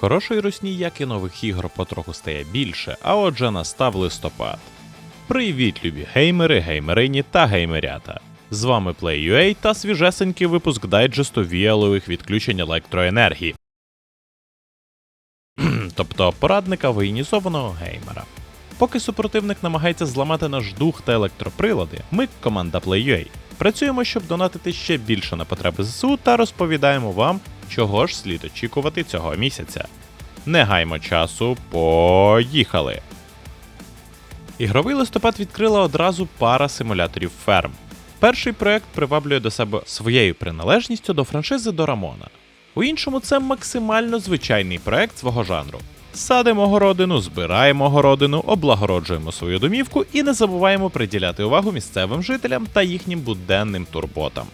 Хорошої русні, як і нових ігор, потроху стає більше, а отже настав листопад. Привіт, любі геймери, геймерині та геймерята! З вами Play.ua та свіжесенький випуск дайджесту віялових відключень електроенергії. Тобто порадника воєнізованого геймера. Поки супротивник намагається зламати наш дух та електроприлади, ми, команда Play.ua, працюємо, щоб донатити ще більше на потреби ЗСУ та розповідаємо вам, чого ж слід очікувати цього місяця. Не гаймо часу, поїхали! Ігровий листопад відкрила одразу пара симуляторів ферм. Перший проект приваблює до себе своєю приналежністю до франшизи Дорамона. У іншому це максимально звичайний проект свого жанру. Садимо городину, збираємо городину, облагороджуємо свою домівку і не забуваємо приділяти увагу місцевим жителям та їхнім буденним турботам.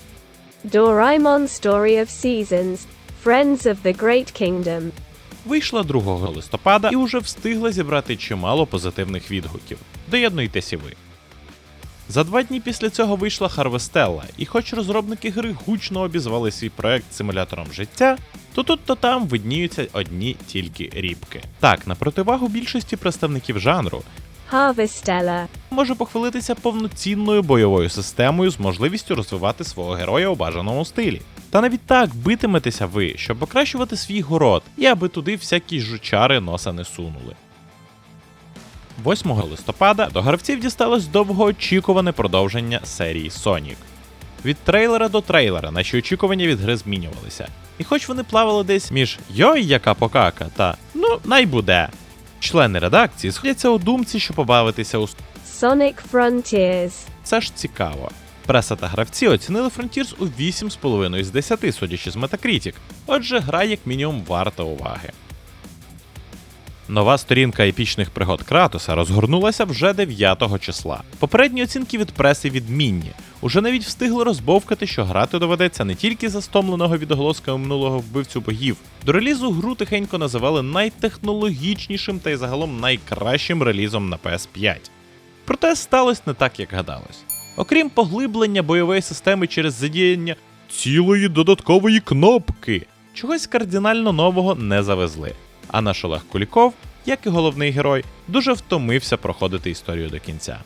Doraemon Story of Seasons, Friends of the Great Kingdom. Вийшла 2 листопада і уже встигла зібрати чимало позитивних відгуків. Доєднуйтесь і ви. За два дні після цього вийшла Харвестелла, і хоч розробники гри гучно обізвали свій проект симулятором життя, то тут то там видніються одні тільки рібки. Так, на противагу більшості представників жанру Harvestella. може похвалитися повноцінною бойовою системою з можливістю розвивати свого героя у бажаному стилі. Та навіть так битиметеся ви, щоб покращувати свій город, і аби туди всякі жучари носа не сунули. 8 листопада до гравців дісталось довгоочікуване продовження серії Sonic. Від трейлера до трейлера наші очікування від гри змінювалися. І хоч вони плавали десь між Йой, яка покака та ну, най буде. Члени редакції сходяться у думці, що побавитися у Sonic Frontiers. це ж цікаво. Преса та гравці оцінили Frontiers у 8,5 з 10, судячи з Metacritic. Отже, гра як мінімум варта уваги. Нова сторінка епічних пригод Кратоса розгорнулася вже 9 числа. Попередні оцінки від преси відмінні. Уже навіть встигли розбовкати, що грати доведеться не тільки за стомленого відголосками минулого вбивцю богів. До релізу гру тихенько називали найтехнологічнішим та й загалом найкращим релізом на PS5. Проте сталося не так, як гадалось. Окрім поглиблення бойової системи через задіяння цілої додаткової кнопки, чогось кардинально нового не завезли. А наш Олег Куліков, як і головний герой, дуже втомився проходити історію до кінця.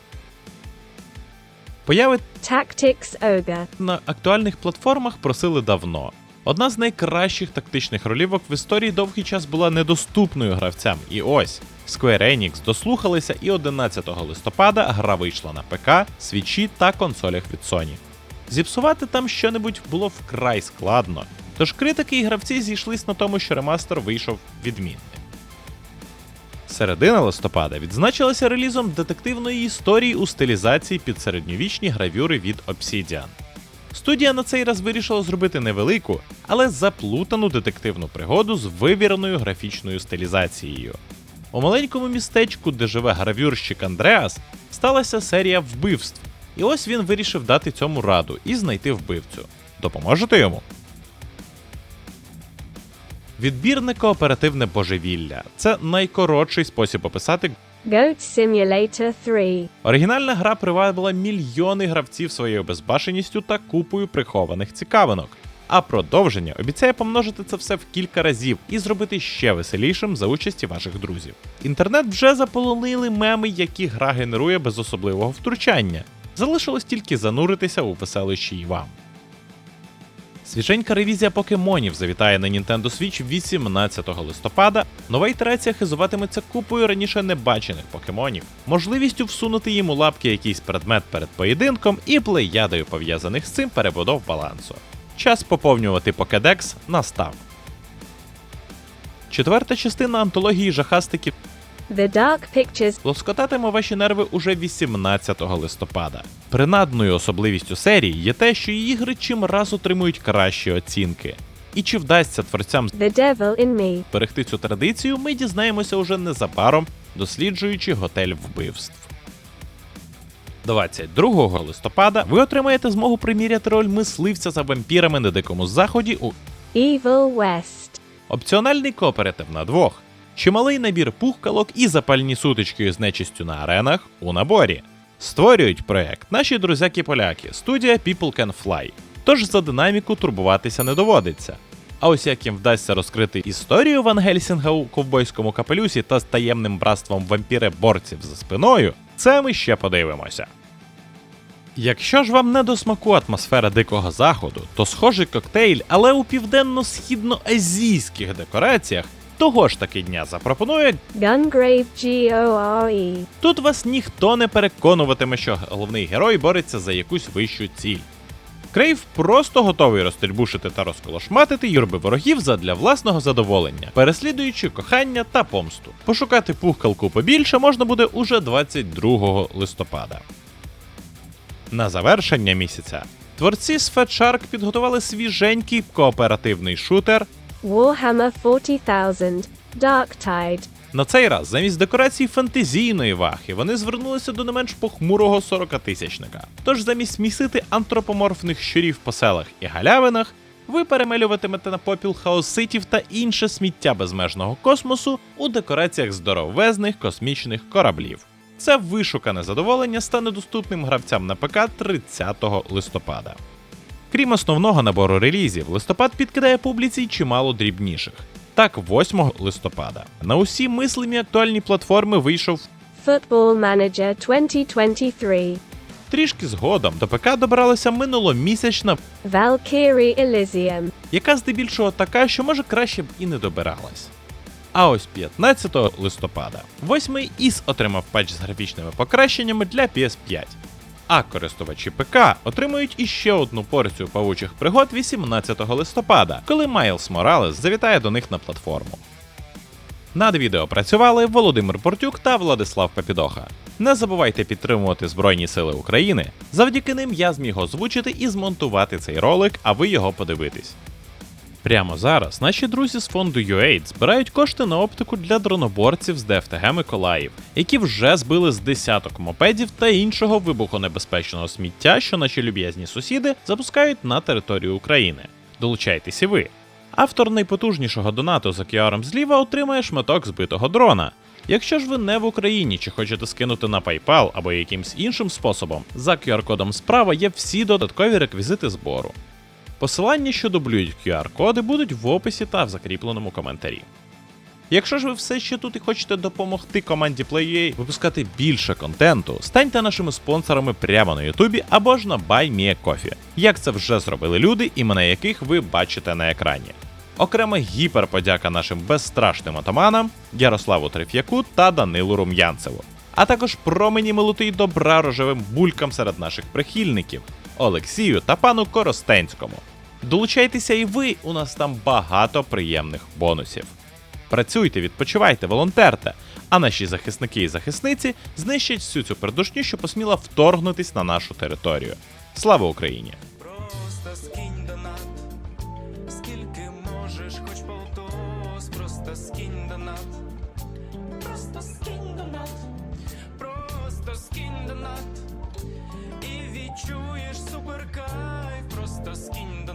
Появи Tactics Ogre. на актуальних платформах просили давно. Одна з найкращих тактичних ролівок в історії довгий час була недоступною гравцям. І ось Square Enix дослухалися, і 11 листопада гра вийшла на ПК, свічі та консолях від Sony. Зіпсувати там щонебудь було вкрай складно, тож критики і гравці зійшлись на тому, що ремастер вийшов відмінним. Середина листопада відзначилася релізом детективної історії у стилізації під середньовічні гравюри від Obsidian. Студія на цей раз вирішила зробити невелику, але заплутану детективну пригоду з вивіреною графічною стилізацією. У маленькому містечку, де живе гравюрщик Андреас, сталася серія вбивств, і ось він вирішив дати цьому раду і знайти вбивцю. Допоможете йому? Відбірне кооперативне божевілля це найкоротший спосіб описати Goat Simulator 3. Оригінальна гра привабила мільйони гравців своєю безбашеністю та купою прихованих цікавинок. А продовження обіцяє помножити це все в кілька разів і зробити ще веселішим за участі ваших друзів. Інтернет вже заполонили меми, які гра генерує без особливого втручання. Залишилось тільки зануритися у веселищі й вам. Свіженька ревізія покемонів завітає на Nintendo Switch 18 листопада. Нова ітерація хизуватиметься купою раніше небачених покемонів, можливістю всунути їм у лапки якийсь предмет перед поєдинком і плеядою пов'язаних з цим перебудов балансу. Час поповнювати покедекс настав. Четверта частина антології жахастиків The Dark Pictures. лоскотатиме ваші нерви уже 18 листопада. Принадною особливістю серії є те, що її гри чим раз отримують кращі оцінки. І чи вдасться творцям The Devil in Me. зберегти цю традицію, ми дізнаємося уже незабаром, досліджуючи готель вбивств. 22 листопада ви отримаєте змогу приміряти роль мисливця за вампірами на дикому заході у Evil West. Опціональний кооператив на двох, чималий набір пухкалок і запальні сутички з нечистю на аренах у наборі. Створюють проект наші друзяки-поляки, студія People Can Fly. Тож за динаміку турбуватися не доводиться. А ось як їм вдасться розкрити історію Ван Гельсінга у ковбойському капелюсі та з таємним братством вампіре-борців за спиною, це ми ще подивимося. Якщо ж вам не до смаку атмосфера дикого заходу, то схожий коктейль, але у південно-східноазійських декораціях того ж таки дня запропонує Gungrave G-O-R-E. Тут вас ніхто не переконуватиме, що головний герой бореться за якусь вищу ціль. Крейв просто готовий розстрільбушити та розколошматити юрби ворогів задля власного задоволення, переслідуючи кохання та помсту. Пошукати пухкалку побільше можна буде уже 22 листопада. На завершення місяця творці з Fat Shark підготували свіженький кооперативний шутер Warhammer 40,000. Dark Tide. На цей раз замість декорацій фантазійної вахи вони звернулися до не менш похмурого 40-тисячника. Тож замість місити антропоморфних щурів по селах і галявинах, ви перемелюватимете на попіл хаоситів та інше сміття безмежного космосу у декораціях здоровезних космічних кораблів. Це вишукане задоволення стане доступним гравцям на ПК 30 листопада. Крім основного набору релізів, листопад підкидає публіці чимало дрібніших. Так, 8 листопада на усі мислимі актуальні платформи вийшов Football Manager 2023. трішки згодом. До ПК добралася минуломісячна, Valkyrie Elysium. яка здебільшого така, що може краще б і не добиралась. А ось 15 листопада, 8 ІС отримав патч з графічними покращеннями для PS5. А користувачі ПК отримують іще одну порцію павучих пригод 18 листопада, коли Майлз Моралес завітає до них на платформу. Над відео працювали Володимир Портюк та Владислав Папідоха. Не забувайте підтримувати Збройні Сили України. Завдяки ним я зміг озвучити і змонтувати цей ролик, а ви його подивитесь. Прямо зараз наші друзі з фонду UAID збирають кошти на оптику для дроноборців з ДФТГ Миколаїв, які вже збили з десяток мопедів та іншого вибухонебезпечного сміття, що наші люб'язні сусіди запускають на територію України. Долучайтесь і ви. Автор найпотужнішого донату за QR зліва отримає шматок збитого дрона. Якщо ж ви не в Україні чи хочете скинути на PayPal або якимсь іншим способом, за QR-кодом справа є всі додаткові реквізити збору. Посилання, що дублюють QR-коди, будуть в описі та в закріпленому коментарі. Якщо ж ви все ще тут і хочете допомогти команді PlayUA випускати більше контенту, станьте нашими спонсорами прямо на Ютубі або ж на BuyMeACoffee, як це вже зробили люди, імена яких ви бачите на екрані. Окрема гіперподяка нашим безстрашним отаманам Ярославу Треф'яку та Данилу Рум'янцеву, а також промені милоти й добра рожевим булькам серед наших прихильників Олексію та пану Коростенському. Долучайтеся і ви, у нас там багато приємних бонусів. Працюйте, відпочивайте, волонтерте, а наші захисники і захисниці знищать всю цю пердушню, що посміла вторгнутись на нашу територію. Слава Україні! Просто скинь донат, скільки можеш, хоч полтос, просто скинь донат, просто скинь донат, просто скинь донат, Чуєш суперкай, просто скінь.